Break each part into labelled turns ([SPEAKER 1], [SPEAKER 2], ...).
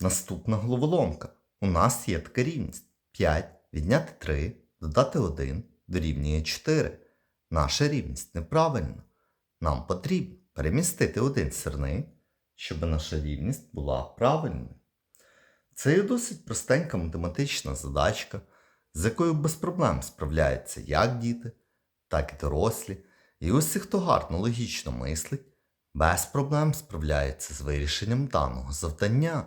[SPEAKER 1] Наступна головоломка. У нас є така рівність. 5 відняти 3, додати 1 дорівнює 4. Наша рівність неправильна. Нам потрібно перемістити один сірник, щоб наша рівність була правильною. Це є досить простенька математична задачка, з якою без проблем справляються як діти, так і дорослі. І усі, хто гарно логічно мислить, без проблем справляється з вирішенням даного завдання.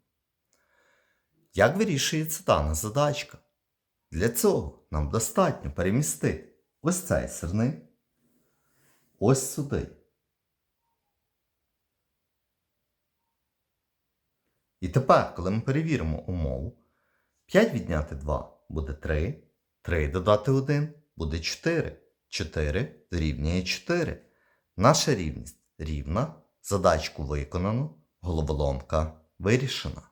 [SPEAKER 1] Як вирішується дана задачка? Для цього нам достатньо перемістити ось цей сирник ось сюди. І тепер, коли ми перевіримо умову, 5 відняти 2 буде 3, 3 додати 1 буде 4, 4 дорівнює 4. Наша рівність рівна, задачку виконано, головоломка вирішена.